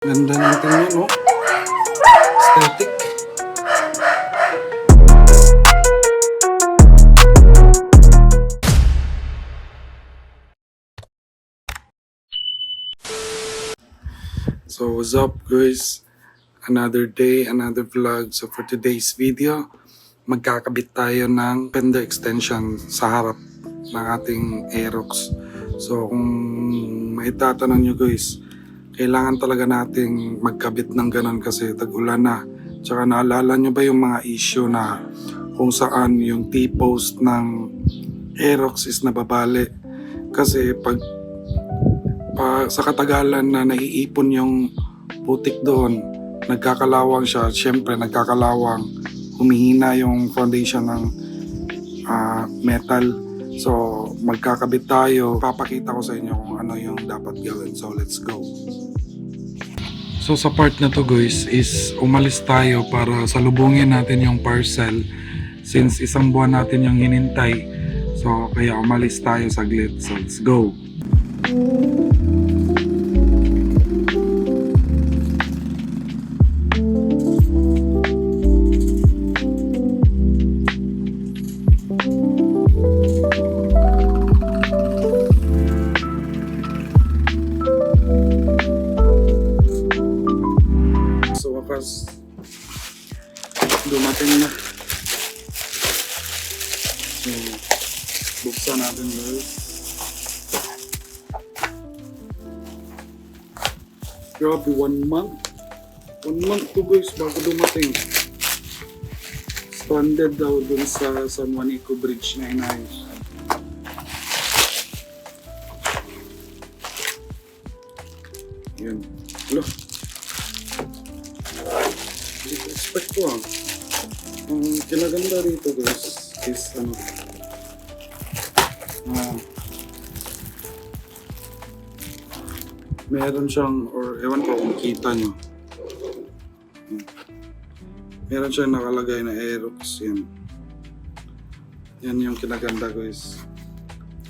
Ganda natin yun, no? Aesthetic. So, what's up, guys? Another day, another vlog. So, for today's video, magkakabit tayo ng fender extension sa harap ng ating Aerox. So, kung maitatanong nyo guys, kailangan talaga nating magkabit ng ganun kasi tag-ulan na. Tsaka naalala nyo ba yung mga issue na kung saan yung T-post ng Aerox is nababali? Kasi pag pa, sa katagalan na naiipon yung putik doon, nagkakalawang siya. Siyempre, nagkakalawang. Humihina yung foundation ng ah, metal. So, magkakabit tayo. Papakita ko sa inyo kung ano yung dapat gawin. So, let's go. So, sa part na to guys is umalis tayo para salubungin natin yung parcel since isang buwan natin yung hinintay. So, kaya umalis tayo saglit. So, let's go. So wakas, dumating na. So, buksan natin guys. Grabe, one month. One month to guys bago dumating. Stranded daw dun sa San Juanico Bridge na inayos. Yun. Hello. Expect ko ah. Ang kinaganda rito guys is ano ah meron siyang or ewan ko kung kita nyo meron siyang nakalagay na Aerox yan. Yan yung kinaganda guys.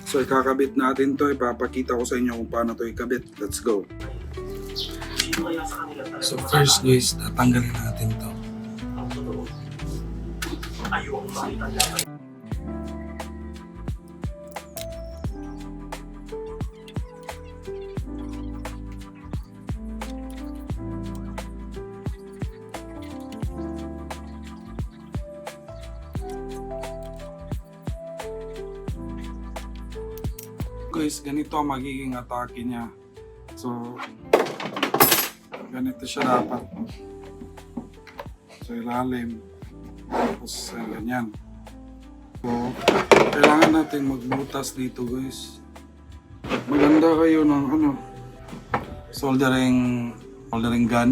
So ikakabit natin to ipapakita ko sa inyo kung paano to ikabit. Let's go. So first guys, tatanggalin natin to. Guys, ganito ang magiging atake niya. So, ganito siya dapat. So, ilalim. Tapos, eh, ganyan. So, kailangan natin magbutas dito, guys. Maganda kayo ng ano, soldering, soldering gun,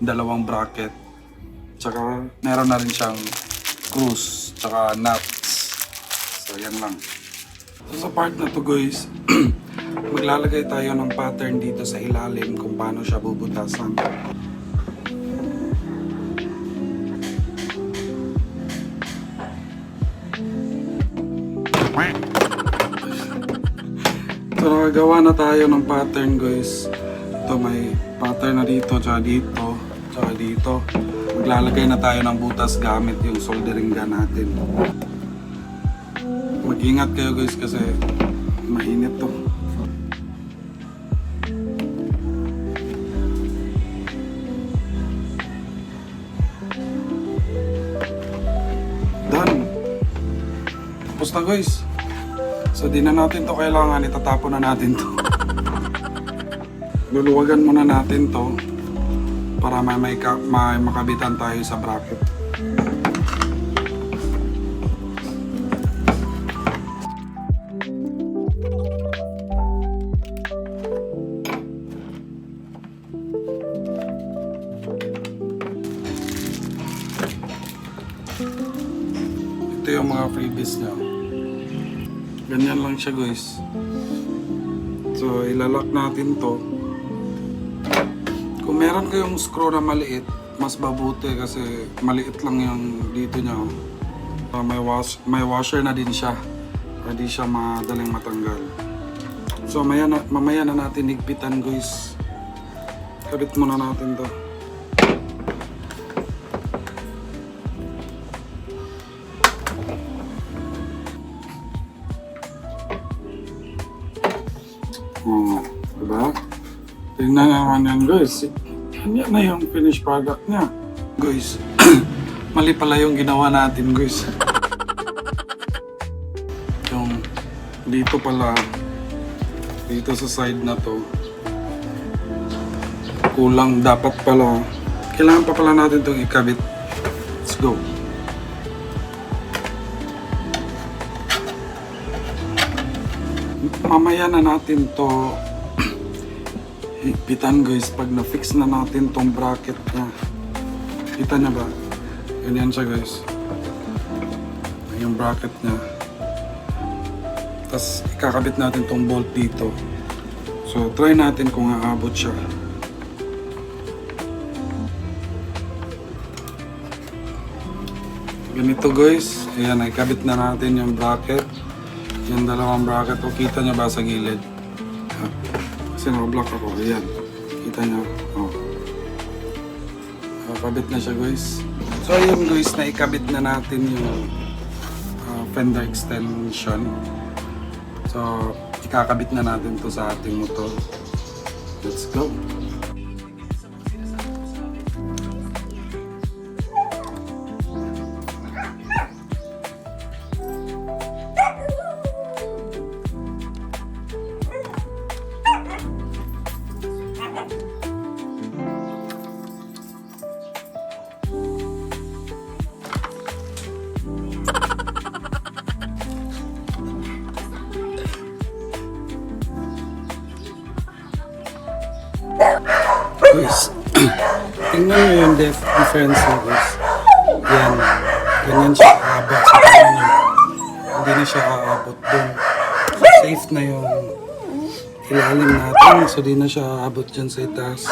dalawang bracket. Tsaka, meron na rin siyang screws, tsaka nuts. So, yan lang. So, sa part na to, guys, maglalagay tayo ng pattern dito sa ilalim kung paano siya bubutasan. So nakagawa na tayo ng pattern guys. Ito may pattern na dito, tsaka dito, tsaka dito. Maglalagay na tayo ng butas gamit yung soldering gun natin. Mag-ingat kayo guys kasi mainit to. Done. Tapos na guys. So di na natin to kailangan, itatapon na natin to. Luluwagan muna natin to para may, may, may makabitan tayo sa bracket. Ito yung mga freebies niya. Ganyan lang siya guys. So, ilalak natin to. Kung meron kayong screw na maliit, mas mabuti kasi maliit lang yung dito niya. Uh, may, wash, may washer na din siya. Hindi siya madaling matanggal. So, maya na, mamaya na natin higpitan guys. Kabit muna natin to. Tingnan naman yan guys. Yan na yung finished product niya. Guys, mali pala yung ginawa natin guys. yung dito pala, dito sa side na to, kulang dapat pala. Kailangan pa pala natin itong ikabit. Let's go. Mamaya na natin to higpitan guys pag na-fix na natin tong bracket niya. Kita niya ba? Ganyan siya guys. Yung bracket niya. Tapos ikakabit natin tong bolt dito. So try natin kung aabot siya. Ganito guys. Ayan, ikabit na natin yung bracket. Yung dalawang bracket. O kita niya ba sa gilid? Kasi nakablock ako. Ayan. Kita niya. Oh. Nakakabit na siya guys. So ayun guys, naikabit na natin yung ah, fender extension. So, ikakabit na natin to sa ating motor. Let's go! Guys, tingnan nyo yung def- niya guys. Yan. Ganyan siya aabot sa kanya. Hindi na siya aabot dun. Safe na yung ilalim natin. So di na siya aabot dyan sa itaas.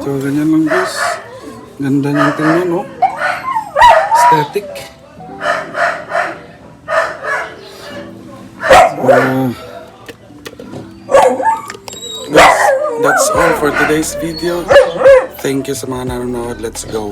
So ganyan lang guys. Ganda niyang tingnan no. Aesthetic. Uh, Guys, that's all for today's video. Thank you sa mga nanonood. Let's go.